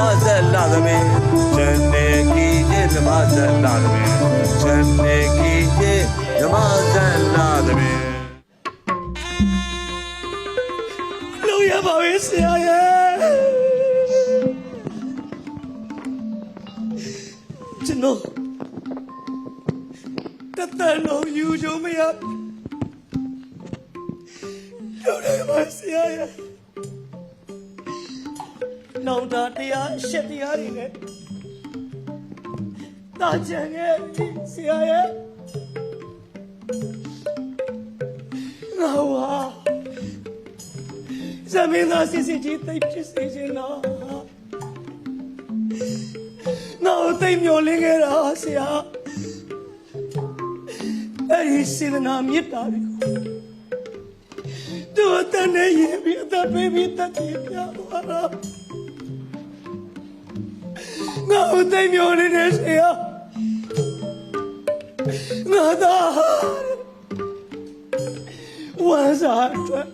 မဆက်လာသမီးဇန်နေကီရဲ့ဓမ္မဆက်လာသမီးဇန်နေကီရဲ့ဓမ္မဆက်လာသမီးလုံးရပါပဲဆရာရဲ့ကျွန်တော်တသက်လုံးယူကြမရတော့တယ်ပါဆရာရဲ့ နောင်တာတရားရှက်တရားတွေနဲ့တာချန်ရဲ့ဆရာရဲ့ငါဝါဇမင်းသားစစ်စစ်ကြီးတိတ်ဖြစ်စေခြင်းတော့ငါ့ကိုတိတ်မျောလင်းခဲ့တာဆရာအဲ့ဒီစေတနာမေတ္တာတွေကိုသူအတန်းနဲ့ရင်ပြီးအသက်ပေးပြီးတတ်ကြပြသွားတာ ငါ့ကိုတိတ်မျောလင်းနေဆရာငါသားဝမ်းစာအတွက်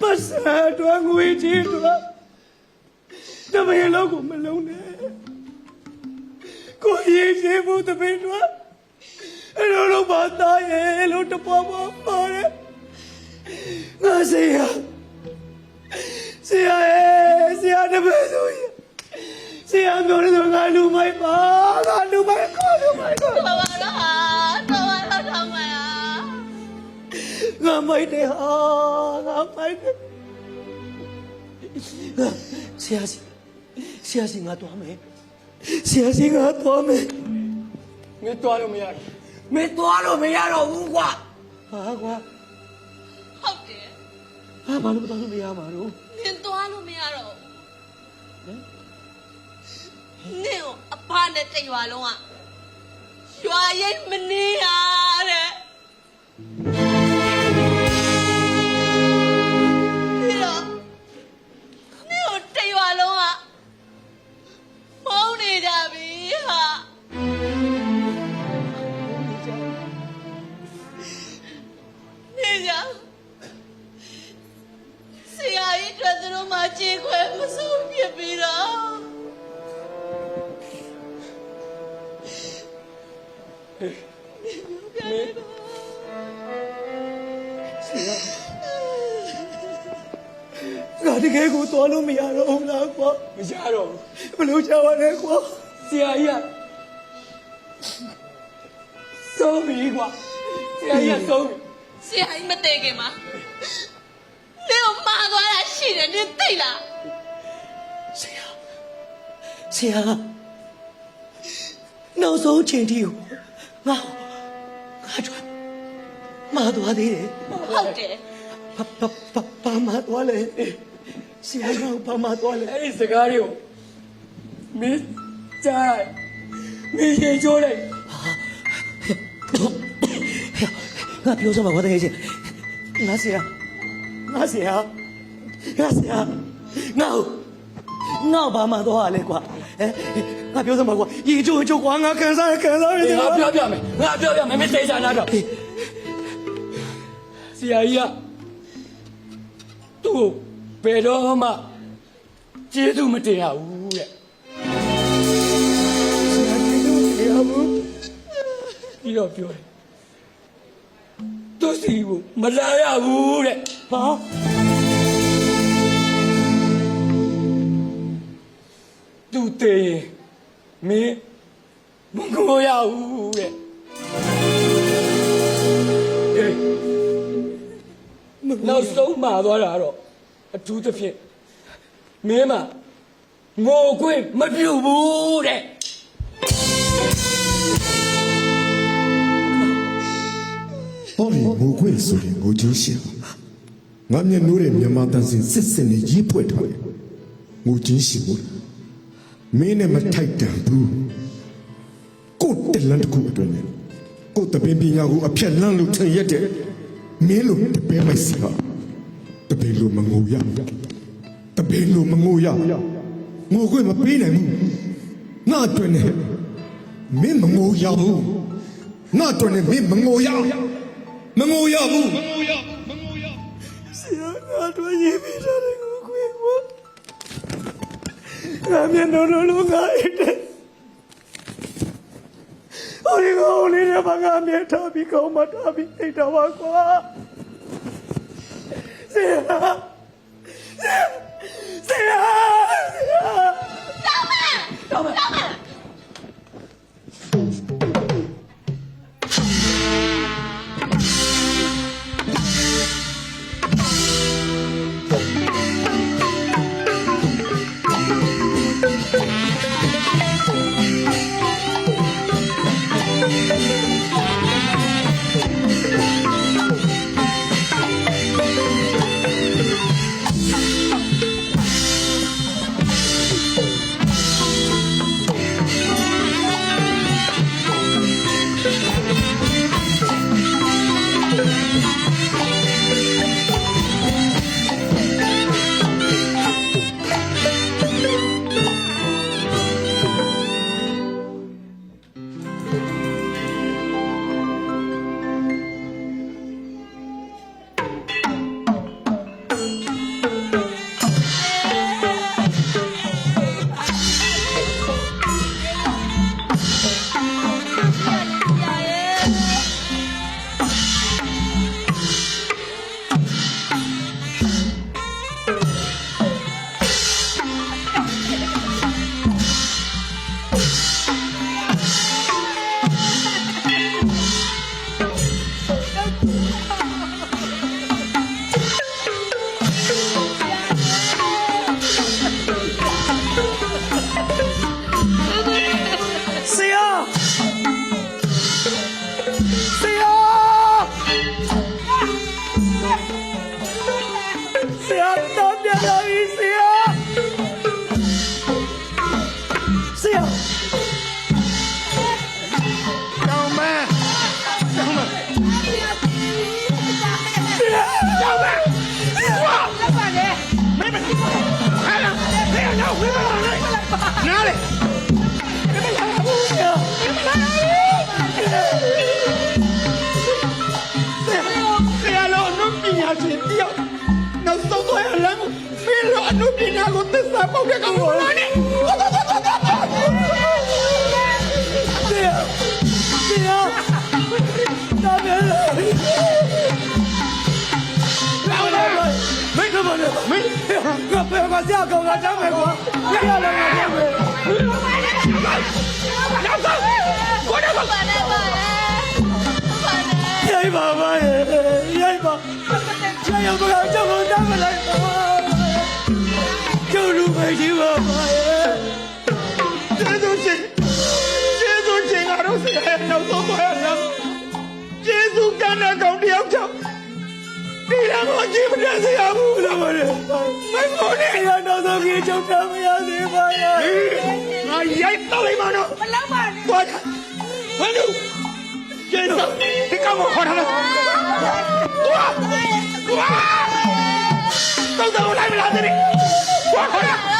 ပတ်စံအတွက်ငွေကြီးအတွက်တပည့်လောက်ကိုမလုံးနဲ့ကိုရေးရှိမှုတပည့်တို့အဲ့လိုလိုပါသားရဲ့လို့တပေါ်ပေါ်ပါတယ်ငါစေရစေရရဲ့စေရတပည့်ဆိုရ င်စေရပြောနေတော့ငါလူမိုက်ပါငါလူမိုက်ကိုလူမိုက်ကိုတော်ပါတော့ဟာတော်ပါတော့ထောင်းမရငါမိုက်တယ်ဟာငါမိုက်တယ်ဆရာစီဆရာစီငါတော်မယ်ဆရာစီငါတော်မယ်မင်းသွားလို့မရဘူးမင်းသွားလို့မရတော့ဘူးကွာဟာကွာဟုတ်တယ်ဟာဘာလို့မတော်လို့မရမှာတော့နင်သွားလို့မရတော့ဘူး နင်ကိုအဖနဲ့တရွာလုံးကရွာရိပ်မနေရ ငါတကယ်ကိုသွားလို့မရတော့ဘူးလားကွာမရတော့ဘူးဘယ်လိုချပါလဲကွာဆရာကြီးကဆုံးပြီကွာဆရာကြီးကဆုံးပြီဆရာကြီးမတည့်ခင်မှာနေကိုမှားသွားတာရှိတယ်နင်သိလားဆရာဆရာနောက်ဆုံးချိန်ထိကို ငါငါတို့မာသွားသေးတယ်ဟုတ်တယ်ဘာဘာဘာဘာမာသွားလဲဆရာကဘာမာသွားလဲအဲ့ဒီစကားတွေကိုမင်းကြားလိုက်မင်းရင်ချိုးလိုက်ငါပြောစမ်းပါကွာတကယ်ချင်းငါဆရာငါဆရာငါဆရာငါ့ကိုငါ့ကိုဘာမှတော့လဲကွာဟဲ့ ငါပြောစမ်းပါကွာရေချိုးချိုးကွာငါခံစားရခံစားရတယ်ငါပြောပြမယ်ငါပြောပြမယ်မင်းသိချာနာတော့ဆရာကြီးကသူ့ကိုဘယ်တော့မှကျေးဇူးမတင်ရဘူးတဲ့ဆရာဘူးပြီးတော့ပြောတယ်သူစီကိုမလာရဘူးတဲ့ဟာသူတည်ရင် မင်းမကိုရဘူးတဲ့အေးနောက်ဆုံးမှာသွားတာတော့အထူးသဖြင့်မင်းမငိုခွင့်မပြုဘူးတဲ့ဟောဒီငိုခွင့်ဆိုရင်ငိုကြိုးရှင်ငါမျက်နှိုးတဲ့မြန်မာတန်စင်စစ်စစ်နဲ့ရေးဖွဲ့ထားတယ်ငိုချင်းရှင်ဘူး မင်းနဲ့မထိုက်တန်ဘူးကိုယ်တလန်တစ်ခုအတွင်းနဲ့ကိုယ်တပင်ပညာကိုအဖြက်လန်းလို့ထင်ရက်တဲ့မင်းလိုတပင်းမိုက်စီဟာတပင်းလိုမငိုရတပင်းလိုမငိုရငိုခွင့်မပေးနိုင်ဘူးငါအတွင်းနဲ့မင်းမငိုရဘူးငါအတွင်းနဲ့မင်းမငိုရမငိုရဘူးဆရာငါတို့ရေးပြီးတာကိုခွေကွာ ငါမျက်နှာလုံးလုံးငါအိတ်တယ်ဟိုဒီကောင်လေးနဲ့ဘာငါမြဲထားပြီးကောင်းမထားပြီးအိတ်တော်ပါကွာဆရာဆရာဆရာတော်မယ်တော်မ ဆရာတောင်းမတောင်းမဆရာတောင်းမဝါလက်ပါလေမင်းမဟာလာဘယ်တော့ဝေးမလာလဲနားလေဆရာတော်အနုပညာရှင်တယောက်နောက်ဆုံးသွားရလမ်းမင်းတို့အနုပညာကိုသစ္စာပေါက်တဲ့ကောင်လာနေ ဆရာဆရာဒါပဲလာလာမင်းကမလေးမင်းကဘယ်မှာဆရာကောင်ကတမ်းမယ်ကွာဆရာလည်းငါတမ်းမယ်နောက်ဆုံးကိုတော့ပါနဲ့ပါနဲ့ပါနဲ့ရိုက်ပါပါရဲ့ရိုက်ပါရိုက်ရမလားကြောက်လို့တမ်းမလိုက်ပါကျုပ်လူပဲကြီးပါပါ တော့ဆရာရဲ့နောက်ဆုံးသွားရလားကျေးဇူးကမ်းတဲ့ကောင်တယောက်ကြောင့်ဒီလမ်းကိုကြည့်မရစေရဘူးလို့ပါတယ်မမောနဲ့ရနောက်ဆုံးကြီးချုပ်ထားမရသေးပါရဲ့ငါရိုက်တော့လိုက်ပါတော့မလောက်ပါနဲ့သွားတာဟန်လူကျေးဇူးဒီကောင်ကိုခေါ်ထားလားသွားသွားတော့တော့လိုက်မလားတဲ့သွားခေါ်တာ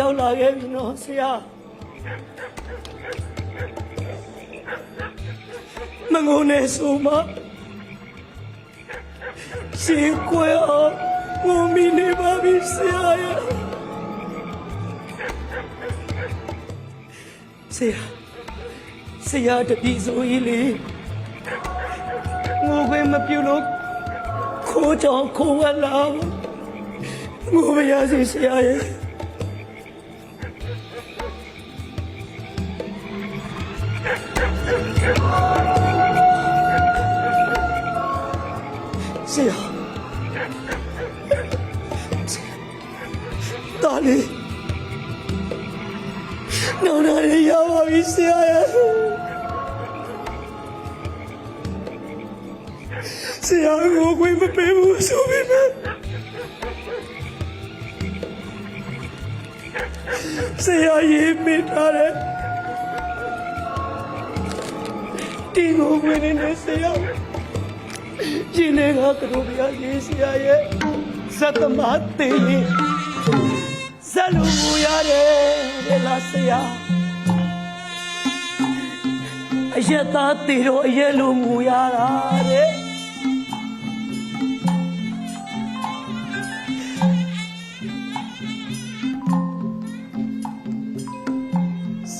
ရောက်လာခဲ့ပြီနော်ဆရာမငုံနဲ့ဆိုမရှင်ကွယ်အောင်ငုံမိနေပါပြီဆရာရဲ့ဆရာဆရာတပည့်ဆိုကြီးလေငိုခွင့်မပြုလို့ခိုးကြောင်ခိုးဝက်လာငိုမရစေဆရာရဲ့ ဆရာကိုခွင့်မပေးဘူးဆိုပေမဲ့ဆရာရေးမိထားတယ်ဒီကိုခွင့်နေဆရာရှင်နေကကတော့ပြရေးဆရာရဲ့ဇတ်သမားတေးဇလူမူရတယ်လားဆရာအယက်သားတေတော့အယက်လိုမူရတာတဲ့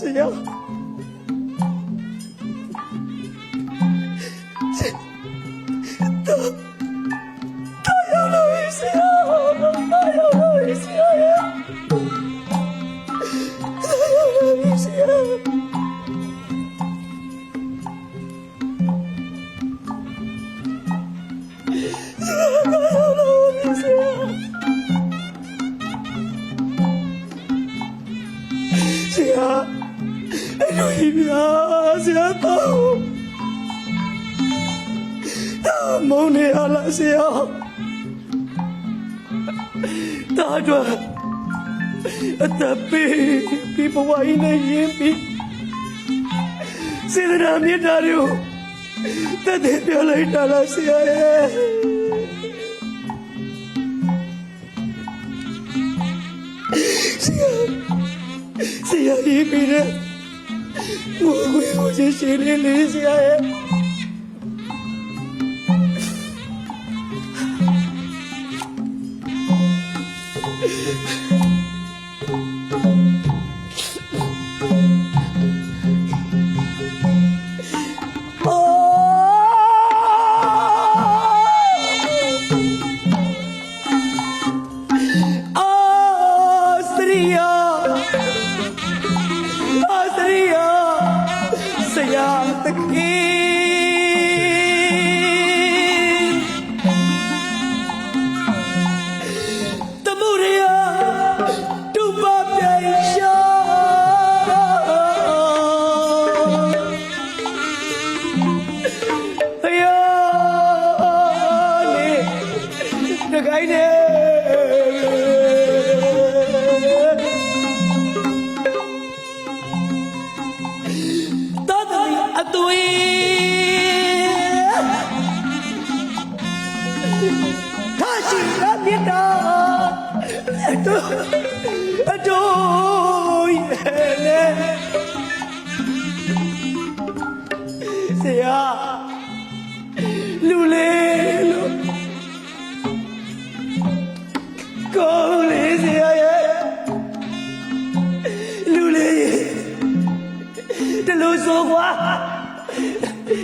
ဆရာ တာတော့အတပေပြပဝိုင်းနေရင်ပြီးစေတနာမြတ်တာတွေကိုတတ်တယ်ပြောလိုက်တာလားဆရာရဲ့ဆရာကြီးပြီးတဲ့ငိုခွေကိုရှင်းရှင်းလေးလေးဆရာရဲ့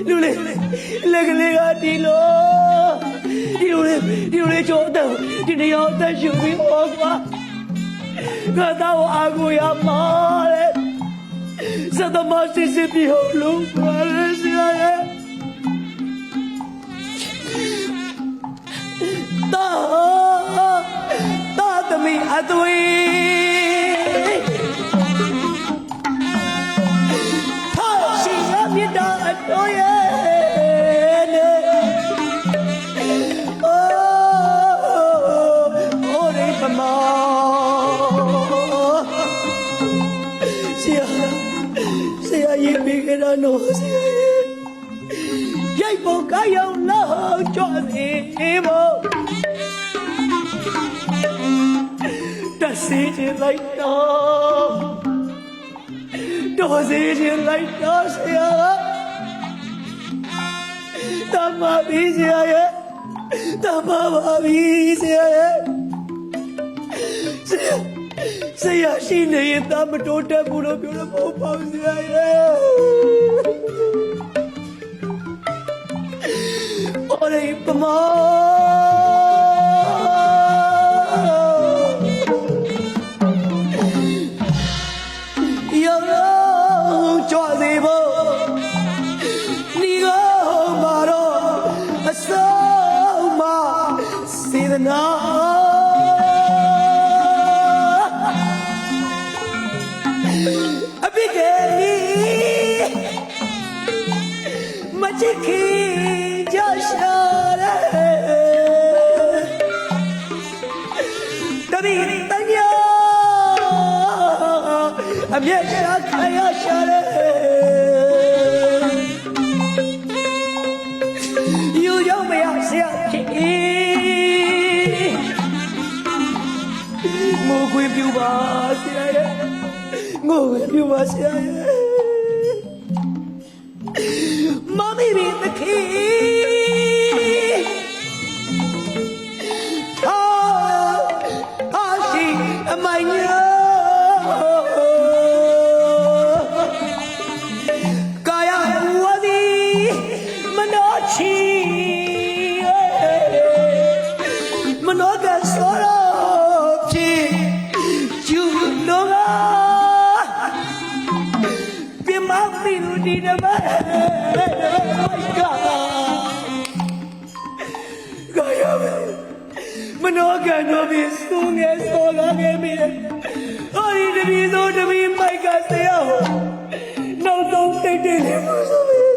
လူလေးလက်ကလေးကဒီလိုဒီလိုလေးဒီလိုလေးကြောတော့ဒီနေရာအသက်ရှူပြီးဟောကွာငါတော့အာကိုရမှာလေစသမားစစ်စစ်ပြီးဟောလို့ပါလေဆရာရဲ့တာတာသမီးအသွေး တာနော်ဆရာရဲ့ရရိတ်ပုံကရောက်လောက်ကြွစီဖို့တစီချင်လိုက်တော့တော်စီချင်လိုက်တော့ဆရာတမပြီဆရာရဲ့တမပါပြီဆရာရဲ့ဆရာဆရာရှိနေရင်တမတိုးတက်ဘူးလို့ပြောလို့မဟုတ်ပါဘူးဆရာရဲ့ ប្រមោ အမြဲတမ်းခံရရှာတယ်ယူရောက်မရဆရာဖြစ်၏ငိုခွေပြူပါဆရာရဲ့ငိုခွေပြူပါဆရာရဲ့မမီဘီတခင် que no viste un sola que mire. Ay, de mi no de mi mai castellano. No don't te tenemos a ver.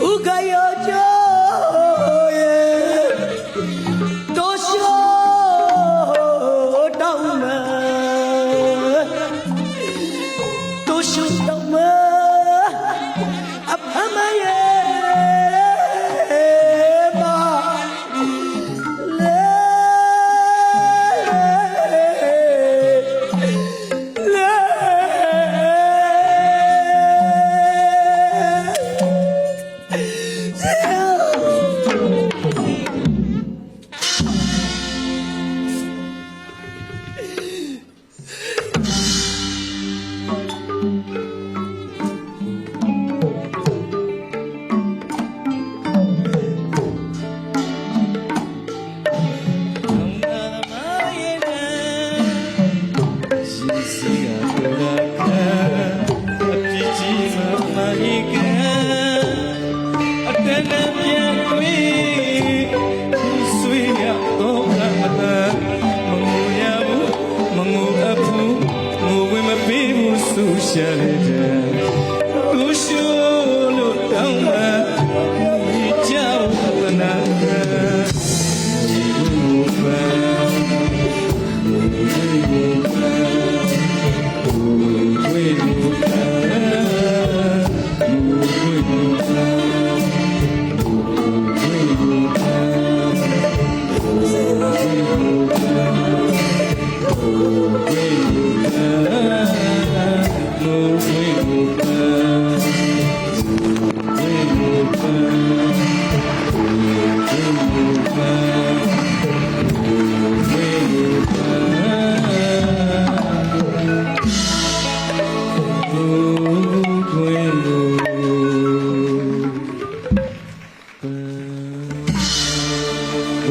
O gaiocho. Shoot.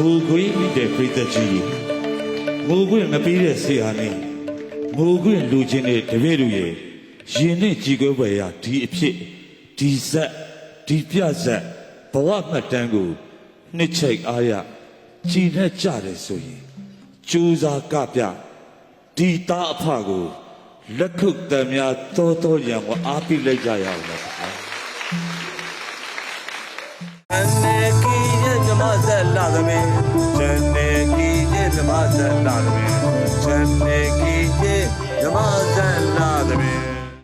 ဘူခွေတဲ့ပြိတ္တကြီးငိုခွင့်မပြီးတဲ့ဆရာနဲ့ငိုခွင့်လူချင်းတဲ့တပည့်တို့ရဲ့ရင်နဲ့ကြည်ကွဲပွဲရဒီအဖြစ်ဒီဇက်ဒီပြဇက်ဘဝမှတ်တမ်းကိုနှစ်ချိတ်အားရကြည်နဲ့ကြတယ်ဆိုရင်ကြိုးစားကပြဒီသားအဖကိုလက်ခုပ်တံများတောတောရံကိုအားပေးလိုက်ကြရအောင်ပါဗျာ သမင်းဇန်နေကီရဲ့ဓမ္မဇက်လာသမင်းဇန်နေကီရဲ့ဓမ္မဇက်လာသမင်း